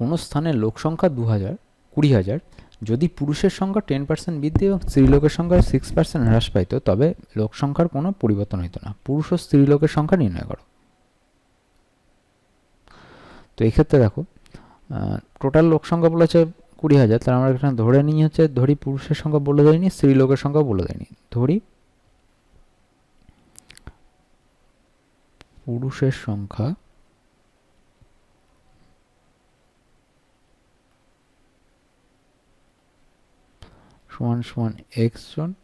কোনো স্থানের লোক সংখ্যা দু হাজার কুড়ি হাজার যদি পুরুষের সংখ্যা টেন পার্সেন্ট বৃদ্ধি এবং স্ত্রীলোকের সংখ্যা সিক্স পার্সেন্ট হ্রাস পাইত তবে লোক সংখ্যার কোনো পরিবর্তন হতো না। পুরুষ ও স্ত্রীলোকের সংখ্যা নির্ণয় করো। তো এই ক্ষেত্রে দেখো টোটাল লোক সংখ্যা বলেছে কুড়ি হাজার তাহলে আমরা এখানে ধরে নিয়ে হচ্ছে, ধরি পুরুষের সংখ্যা বলে দেয়নি স্ত্রী লোকের সংখ্যা বলে দেয়নি। ধরি পুরুষের সংখ্যা সমান সমান এক্স জন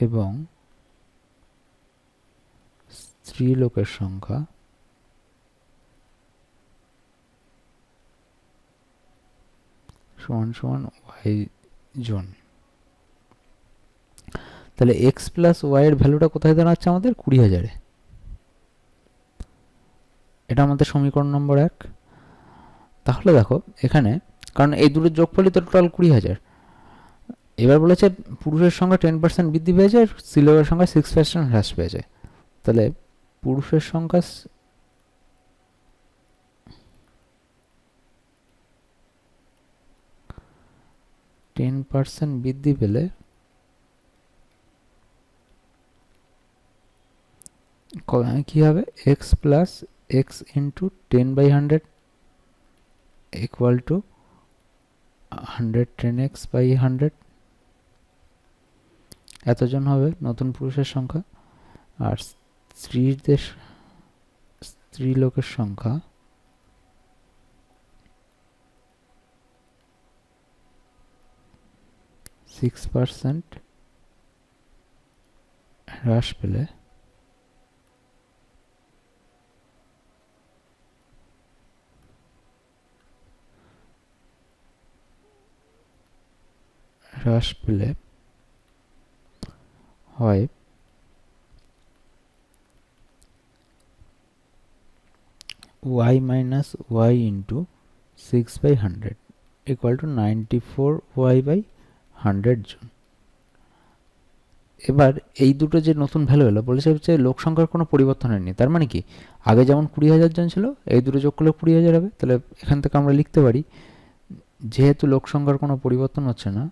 এবং স্ত্রী লোকের সংখ্যা সমান সমান ওয়াই জন। তাহলে এক্স প্লাস ওয়াই এর ভ্যালুটা কোথায় দাঁড়াচ্ছে আমাদের? কুড়ি হাজারে। এটা আমাদের সমীকরণ নম্বর এক। তাহলে দেখো, এখানে, কারণ এই দুটোর যোগফলই তো টোটাল কুড়ি হাজার। এবার বলেছে পুরুষের সংখ্যা টেন পার্সেন্ট বৃদ্ধি পেয়েছে আর স্ত্রীলোকের সংখ্যা সিক্স পার্সেন্ট হ্রাস পেয়েছে। তাহলে পুরুষের সংখ্যা টেন পার্সেন্ট বৃদ্ধি পেলে কি হবে? X plus X into ten by hundred two hundred ten X by hundred এতজন হবে নতুন পুরুষের সংখ্যা। আর স্ত্রীদের স্ত্রী লোকের সংখ্যা সিক্স পার্সেন্ট হ্রাস পেলে হ্রাস পেলে হয়। Y minus Y into six by hundred equal to ninety four Y by hundred জন এবার এই দুটো যে নতুন ভ্যালু এলো, বলেছে হচ্ছে লোক সংখ্যার কোনো পরিবর্তন হয়নি। তার মানে কি? আগে যেমন কুড়ি হাজার জন ছিল, এই দুটো যোগ করলে কুড়ি হাজার হবে। তাহলে এখান থেকে আমরা লিখতে পারি, যেহেতু লোক সংখ্যার কোনো পরিবর্তন হচ্ছে না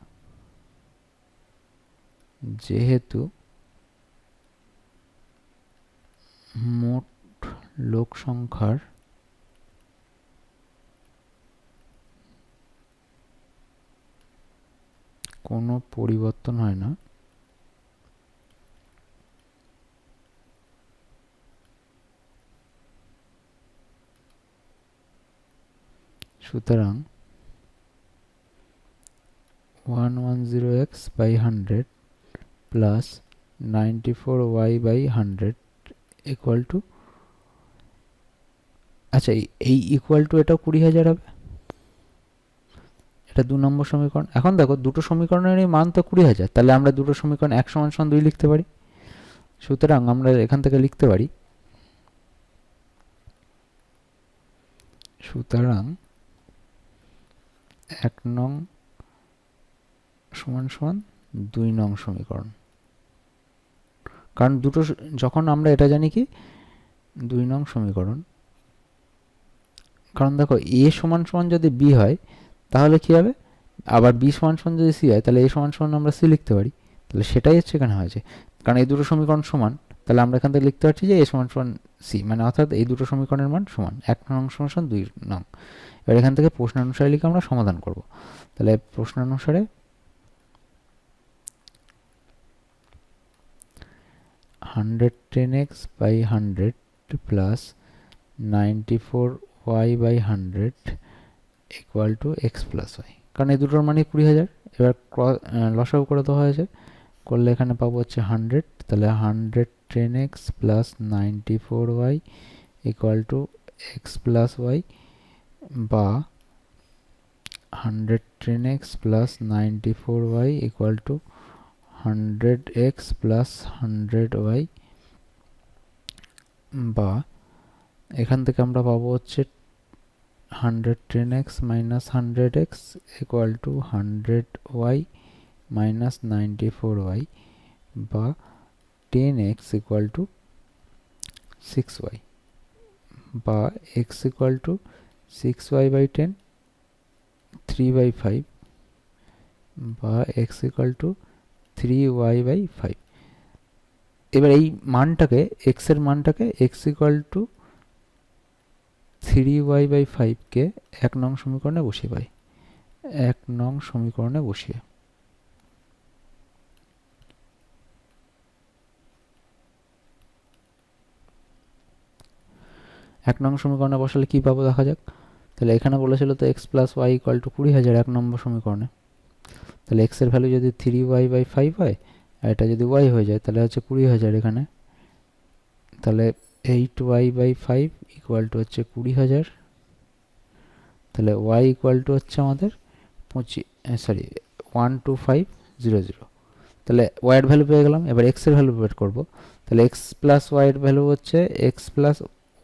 যেহেতু মোট লোক সংখ্যার কোনো পরিবর্তন হয় না, সুতরাং one one zero X by hundred plus ninety four Y by hundred equal to আচ্ছা এই ইকুয়াল টু এটাও কুড়ি হাজার হবে? এটা দু নম্বর সমীকরণ। এখন দেখো, দুটো সমীকরণের মান তো কুড়ি হাজার। তাহলে আমরা দুটো সমীকরণ এক সমান সমান দুই লিখতে পারি। সুতরাং আমরা এখান থেকে লিখতে পারি। সুতরাং এক নং সমান সমান দুই নং সমীকরণ। কারণ দুটো যখন আমরা এটা জানি কি, দুই নং সমীকরণ। কারণ দেখো, এ সমান সমান যদি বি হয়, তাহলে কি হবে? আবার বি সমান সমান যদি সি হয়, তাহলে এ সমান সমান আমরা সি লিখতে পারি। তাহলে সেটাই হচ্ছে এখানে হয়েছে। কারণ এই দুটো সমীকরণ সমান, তাহলে আমরা এখান থেকে লিখতে পারছি যে এ সমান সমান সি। মানে অর্থাৎ এই দুটো সমীকরণের মান সমান। এক নং সমান দুই নং। এবার এখান থেকে প্রশ্নানুসারে লিখে আমরা সমাধান করব। তাহলে প্রশ্নানুসারে hundred ten X by hundred plus ninety four Y by hundred equal to X plus Y কারণ এই দুটোর মানে কুড়ি হাজার। এবার লসাগু করে দেওয়া হয়েছে। করলে এখানে পাবো হচ্ছে হান্ড্রেড তাহলে hundred ten X plus ninety four Y equal to X plus Y বা hundred ten X plus ninety four Y equal to hundred X plus hundred Y বা এখান থেকে আমরা পাবো হচ্ছে hundred ten X minus hundred X equal to hundred Y minus ninety four Y বা ten X equal to six Y বা X equal to six Y by ten three by five বা X equal to three Y by five এবার এই মানটাকে এক্সের মানটাকে X equal to three Y by ফাইভকে এক নং সমীকরণে বসিয়ে পাই এক নং সমীকরণে বসিয়ে। এক নং সমীকরণে বসালে কী পাবো দেখা যাক। তাহলে এখানে বলেছিল তো X plus Y equal to কুড়ি হাজার এক নম্বর সমীকরণে। তাহলে এক্সের ভ্যালু যদি থ্রি ওয়াই বাই ফাইভ হয়, আর এটা যদি ওয়াই হয়ে যায়, তাহলে হচ্ছে কুড়ি হাজার এখানে। তাহলে eight Y by five equal to হচ্ছে কুড়ি হাজার। তাহলে ওয়াই ইকুয়াল টু হচ্ছে আমাদের পঁচি sorry one two five zero zero তাহলে ওয়াইয়ের ভ্যালু পেয়ে গেলাম, এবার এক্সের ভ্যালু বের করব। তাহলে এক্স প্লাস ওয়াইয়ের ভ্যালু হচ্ছে X plus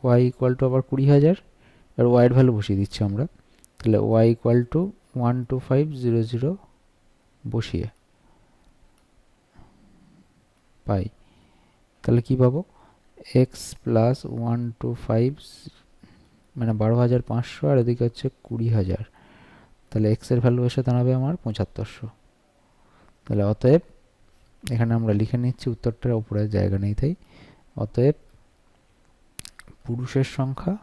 Y equal to আবার কুড়ি হাজার এবার ওয়াইয়ের ভ্যালু বসিয়ে দিচ্ছি আমরা। তাহলে Y equal to one two five zero zero বসিয়ে। পাই। তাহলে কি পাবো? X plus one two five মানে বারো হাজার পাঁচশো আর এদিকে হচ্ছে কুড়ি হাজার। তাহলে এক্সের ভ্যালু এসে দাঁড়াবে আমার পঁচাত্তরশো। তাহলে অতএব এখানে আমরা লিখে নিচ্ছি উত্তরটার উপরে জায়গা নেই তাই। অতএব পুরুষের সংখ্যা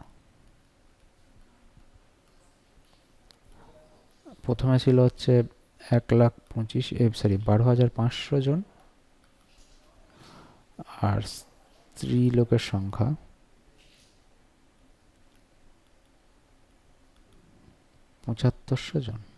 প্রথমে ছিল হচ্ছে এক লাখ পঁচিশ সরি বারো হাজার পাঁচশো জন আর স্ত্রী লোকের সংখ্যা পঁচাত্তরশো জন।